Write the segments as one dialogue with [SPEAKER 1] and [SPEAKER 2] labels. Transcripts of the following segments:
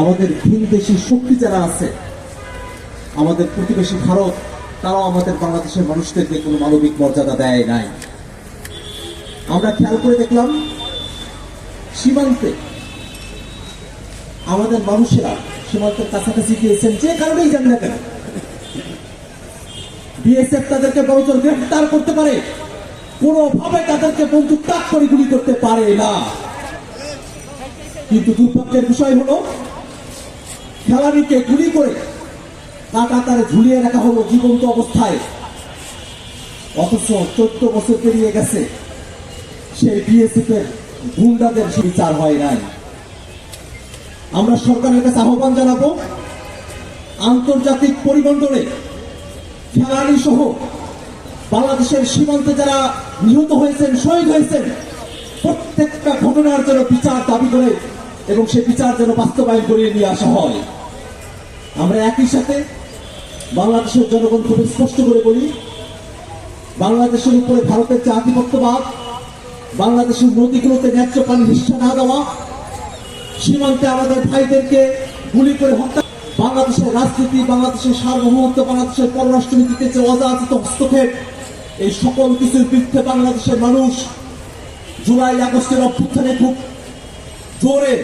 [SPEAKER 1] আমাদের ভিনদেশি শক্তি যারা আছে, আমাদের প্রতিবেশী ভারত, তারাও আমাদের বাংলাদেশের মানুষদেরকে কোনো মানবিক মর্যাদা দেয় নাই। আমরা খেয়াল করে দেখলাম, সীমান্তে আমাদের মানুষেরা সীমান্তের কাছাকাছি গিয়েছেন, যে কারণেই যান না কেন। বিএসএফ তাদেরকে বড়জোর গ্রেফতার করতে পারে, কোনোভাবে তাদেরকে বন্দুক তাক করে গুলি করতে পারে না। কিন্তু দুর্ভাগ্যের বিষয় হলো খেলাড়িকে গুলি করে কাটা তারে ঝুলিয়ে রাখা হলো জীবন্ত অবস্থায়। অথচ চোদ্দ বছর পেরিয়ে গেছে। সেই বিএসএফ এর গুন্ডাদের বিচার হয় নাই। আমরা সরকারের কাছে আহ্বান জানাব, আন্তর্জাতিক পরিমণ্ডলে খেলাড়ি সহ বাংলাদেশের সীমান্তে যারা নিহত হয়েছেন, শহীদ হয়েছেন, প্রত্যেকটা ঘটনার জন্য বিচার দাবি করে এবং সে বিচার যেন বাস্তবায়ন করিয়ে নিয়ে আসা হয়। আমরা একই সাথে বাংলাদেশের জনগণ খুব স্পষ্ট করে বলি, বাংলাদেশের উপরে ভারতের যে আধিপত্যবাদ, বাংলাদেশের নদীগুলোতে ন্যায্য পানি হিসা না দেওয়া, সীমান্তে আমাদের ভাইদেরকে গুলি করে হত্যা, বাংলাদেশের রাজনীতি, বাংলাদেশের সার্বভৌমত্ব, বাংলাদেশের পররাষ্ট্রনীতিতে যে অযাচিত হস্তক্ষেপ, এই সকল কিছুর বিরুদ্ধে বাংলাদেশের মানুষ জুলাই, আগস্টের অভ্যুত্থানে খুব জোরে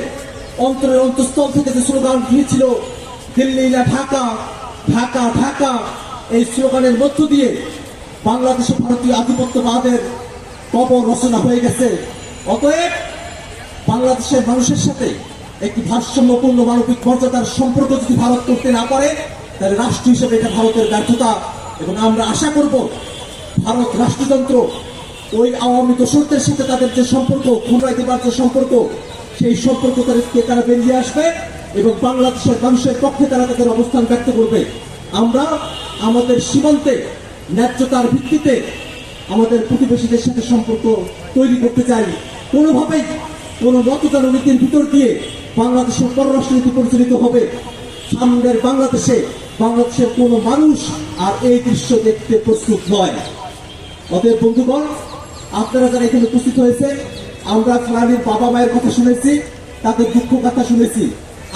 [SPEAKER 1] অন্তরের অন্তঃস্থল থেকে যে স্লোগান দিয়েছিল ঢাকা ঢাকা ঢাকা, এই স্লোগানের মধ্য দিয়ে বাংলাদেশে ভারতীয় আধিপত্যবাদের কবর রচনা হয়ে গেছে। অতএব বাংলাদেশের মানুষের সাথে একটি ভারসাম্যপূর্ণ মানবিক মর্যাদার সম্পর্ক যদি ভারত করতে না পারে, তাহলে রাষ্ট্র হিসেবে এটা ভারতের ব্যর্থতা। এবং আমরা আশা করব ভারত রাষ্ট্রযন্ত্র ওই আওয়ামী দোষরদের সাথে তাদের যে সম্পর্ক, খুনরাই দেবার যে সম্পর্ক সেই সম্পর্ক তাদেরকে তারা বেরিয়ে আসবে এবং বাংলাদেশের মানুষের পক্ষে তারা তাদের অবস্থান ব্যক্ত করবে। আমরা আমাদের সীমান্তে, ন্যায্যতার ভিত্তিতে আমাদের প্রতিবেশীদের সাথে সম্পর্ক তৈরি করতে চাই। কোনোভাবেই কোনো মতদান নীতির ভিতর দিয়ে বাংলাদেশের পররাষ্ট্রনীতি পরিচালিত হবে। সামনের বাংলাদেশে বাংলাদেশের কোনো মানুষ আর এই দৃশ্য দেখতে প্রস্তুত নয়। অতএব বন্ধুগণ, আপনারা যারা এখানে উপস্থিত হয়েছে আমরা খেলানির বাবা মায়ের কথা শুনেছি, তাদের দুঃখ কথা শুনেছি।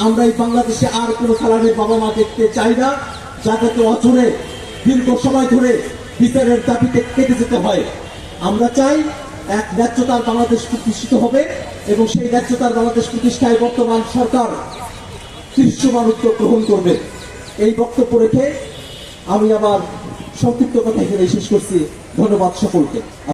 [SPEAKER 1] আমরা এই বাংলাদেশে আর কোনো খেলানির বাবা মা দেখতে চাই না। যাদেরকে অচরে দীর্ঘ সময় ধরে বিচারের দাবিতে কেটে যেতে হয়। আমরা চাই এক ন্যায্যতার বাংলাদেশ প্রতিষ্ঠিত হবে এবং সেই ন্যায্যতার বাংলাদেশ প্রতিষ্ঠায় বর্তমান সরকার দৃশ্যমান উদ্যোগ গ্রহণ করবে। এই বক্তব্য রেখে আমি আমার সংক্ষিপ্ত কথা এখানে শেষ করছি। ধন্যবাদ সকলকে।